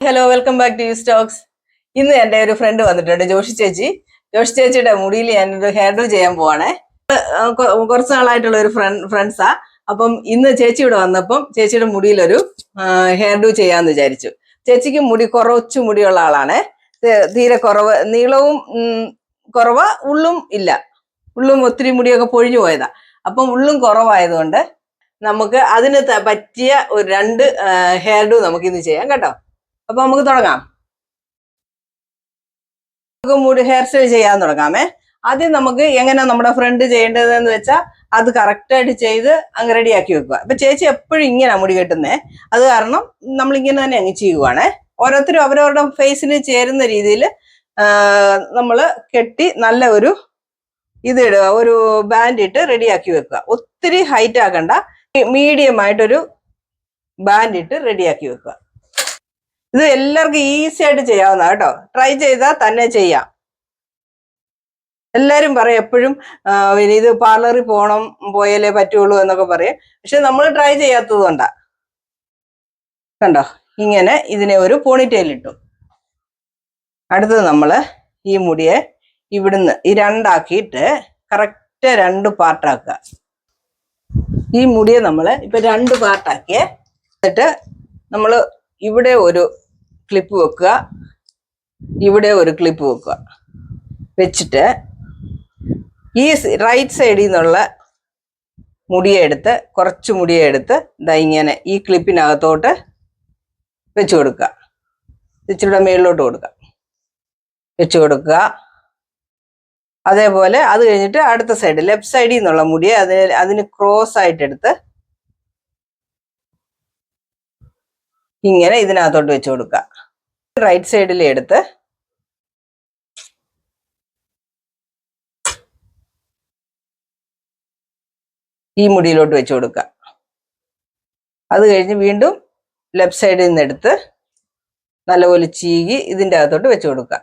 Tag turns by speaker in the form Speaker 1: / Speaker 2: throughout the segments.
Speaker 1: Hello welcome back to you stocks ഇന്ന് എന്റെ ഒരു ഫ്രണ്ട് വന്നിട്ടുണ്ട് ജോഷി ചേച്ചി. ജോഷി ചേച്ചിയുടെ മുടിയിൽ ഞാനൊരു ഹെയർ ഡു ചെയ്യാൻ പോവാണേ. കുറച്ച് നാളായിട്ടുള്ള ഒരു ഫ്രണ്ട് ഫ്രണ്ട്സാ അപ്പം ഇന്ന് ചേച്ചി ഇവിടെ വന്നപ്പം ചേച്ചിയുടെ മുടിയിലൊരു ഹെയർ ഡു ചെയ്യാന്ന് വിചാരിച്ചു. ചേച്ചിക്ക് മുടി കുറച്ച് മുടിയുള്ള ആളാണ്. തീരെ കുറവ് നീളവും കുറവ് ഉള്ളും ഇല്ല. ഉള്ളും ഒത്തിരി മുടിയൊക്കെ പൊഴിഞ്ഞു പോയതാ. അപ്പം ഉള്ളും കുറവായതുകൊണ്ട് നമുക്ക് അതിന് പറ്റിയ ഒരു രണ്ട് ഹെയർ ഡു നമുക്ക് ഇന്ന് ചെയ്യാം കേട്ടോ. അപ്പൊ നമുക്ക് തുടങ്ങാം. നമുക്ക് മുടി ഹെയർ സ്റ്റൈൽ ചെയ്യാൻ തുടങ്ങാമേ. ആദ്യം നമുക്ക് എങ്ങനെ നമ്മുടെ ഫ്രണ്ട് ചെയ്യേണ്ടതെന്ന് വെച്ചാൽ അത് കറക്റ്റായിട്ട് ചെയ്ത് അങ്ങ് റെഡിയാക്കി വെക്കുക. ഇപ്പൊ ചേച്ചി എപ്പോഴും ഇങ്ങനെ മുടി കെട്ടുന്നേ? അത് കാരണം നമ്മൾ ഇങ്ങനെ തന്നെ അങ്ങ് ചെയ്യുവാണേ. ഓരോരുത്തരും അവരവരുടെ ഫേസിന് ചേരുന്ന രീതിയിൽ നമ്മൾ കെട്ടി നല്ല ഒരു ഇത് ഇടുക. ഒരു ബാൻഡ് ഇട്ട് റെഡിയാക്കി വെക്കുക. ഒത്തിരി ഹൈറ്റ് ആക്കണ്ട. മീഡിയം ആയിട്ടൊരു ബാൻഡ് ഇട്ട് റെഡിയാക്കി വെക്കുക. ഇത് എല്ലാവർക്കും ഈസി ആയിട്ട് ചെയ്യാവുന്ന കേട്ടോ. ട്രൈ ചെയ്താൽ തന്നെ ചെയ്യാം. എല്ലാവരും പറയും എപ്പോഴും ഇത് പാർലറിൽ പോകണം പോയാലേ പറ്റുള്ളൂ എന്നൊക്കെ പറയും. പക്ഷെ നമ്മൾ ട്രൈ ചെയ്യാത്തത് കൊണ്ടാ. കണ്ടോ? ഇങ്ങനെ ഇതിനെ ഒരു പോണിറ്റെയിൽ ഇട്ടു. അടുത്തത് നമ്മൾ ഈ മുടിയെ ഇവിടുന്ന് ഈ രണ്ടാക്കിയിട്ട് കറക്റ്റ് രണ്ട് പാർട്ടാക്കുക ഈ മുടിയെ നമ്മൾ ഇപ്പൊ രണ്ട് പാർട്ടാക്കിയേ എന്നിട്ട് നമ്മൾ ഇവിടെ ഒരു ക്ലിപ്പ് വെക്കുക. ഇവിടെ ഒരു ക്ലിപ്പ് വെക്കുക. വെച്ചിട്ട് ഈ റൈറ്റ് സൈഡിൽ നിന്നുള്ള മുടിയെടുത്ത് കുറച്ച് മുടിയെടുത്ത് ഇതാ ഇങ്ങനെ ഈ ക്ലിപ്പിനകത്തോട്ട് വെച്ച് കൊടുക്കുക. ഇച്ചിരിയുടെ മേളിലോട്ട് കൊടുക്കുക. വെച്ച് കൊടുക്കുക. അതേപോലെ അത് കഴിഞ്ഞിട്ട് അടുത്ത സൈഡ് ലെഫ്റ്റ് സൈഡിൽ നിന്നുള്ള മുടിയെ അതിന് അതിന് ക്രോസ് ആയിട്ട് ഇങ്ങനെ ഇതിനകത്തോട്ട് വെച്ച് കൊടുക്കുക റൈറ്റ് സൈഡിൽ എടുത്ത് ഈ മുടിയിലോട്ട് വെച്ച് കൊടുക്കുക അത് കഴിഞ്ഞ് വീണ്ടും ലെഫ്റ്റ് സൈഡിൽ നിന്ന് എടുത്ത് നല്ലപോലെ ചീകി ഇതിന്റെ അകത്തോട്ട് വെച്ച് കൊടുക്കുക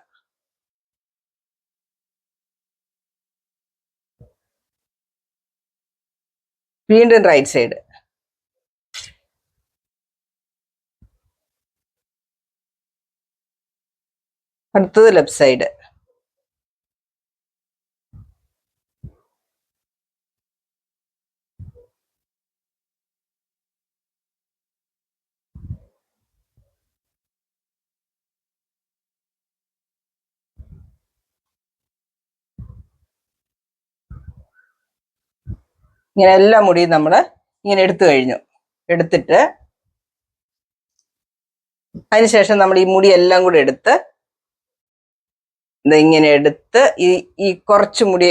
Speaker 1: വീണ്ടും റൈറ്റ് സൈഡ് അടുത്തത് ലെഫ്റ്റ് സൈഡ് ഇങ്ങനെ എല്ലാ മുടിയും നമ്മൾ ഇങ്ങനെ എടുത്തു കഴിഞ്ഞു. എടുത്തിട്ട് അതിനുശേഷം നമ്മൾ ഈ മുടി എല്ലാം കൂടി എടുത്ത് ഇങ്ങനെ എടുത്ത് ഈ ഈ കുറച്ച് മുടി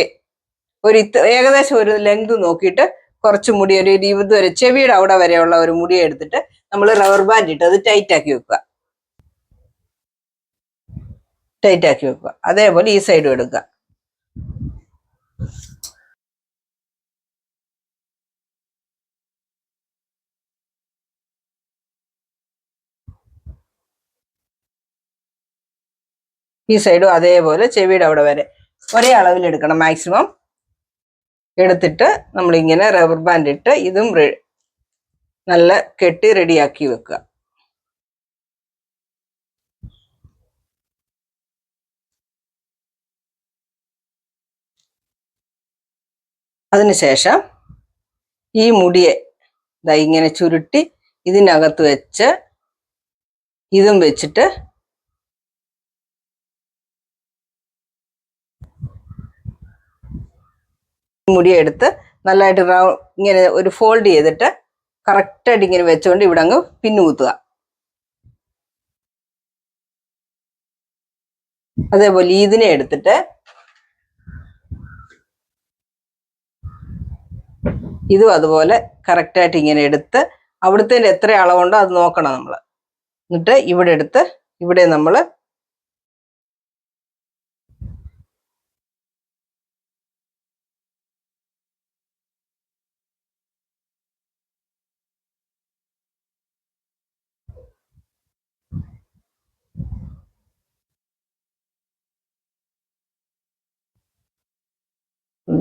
Speaker 1: ഒരു ഏകദേശം ഒരു ലെങ്ത് നോക്കിയിട്ട് കുറച്ച് മുടി ഒരു ഇരുപത് വരെ ചെവിയുടെ അവിടെ വരെയുള്ള ഒരു മുടി എടുത്തിട്ട് നമ്മൾ റബ്ബർ ബാൻഡ് ഇട്ട് അത് ടൈറ്റ് ആക്കി വെക്കുക. ടൈറ്റ് ആക്കി വെക്കുക. അതേപോലെ ഈ സൈഡും എടുക്കുക. ഈ സൈഡും അതേപോലെ ചെവിയുടെ അവിടെ വരെ. ഒരേ അളവിൽ എടുക്കണം മാക്സിമം എടുത്തിട്ട് നമ്മളിങ്ങനെ റബ്ബർ ബാൻഡ് ഇട്ട് ഇതും നല്ല കെട്ടി റെഡിയാക്കി വെക്കുക. അതിനുശേഷം ഈ മുടിയെ ഇങ്ങനെ ചുരുട്ടി ഇതിനകത്ത് വെച്ച് ഇതും വെച്ചിട്ട് മുടി എടുത്ത് നല്ലതായിട്ട് റൗ ഇങ്ങനെ ഒരു ഫോൾഡ് ചെയ്തിട്ട് കറക്റ്റായിട്ട് ഇങ്ങനെ വെച്ചുകൊണ്ട് ഇവിടെ അങ്ങ് പിന്നുകുത്തുക. അതേപോലെ ഇതിനെ എടുത്തിട്ട് ഇതും അതുപോലെ കറക്റ്റായിട്ട് ഇങ്ങനെ എടുത്ത് അവിടുത്തെ എത്ര അളവുണ്ടോ അത് നോക്കണം നമ്മൾ എന്നിട്ട് ഇവിടെ എടുത്ത് ഇവിടെ നമ്മൾ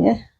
Speaker 1: ഇങ്ങനെ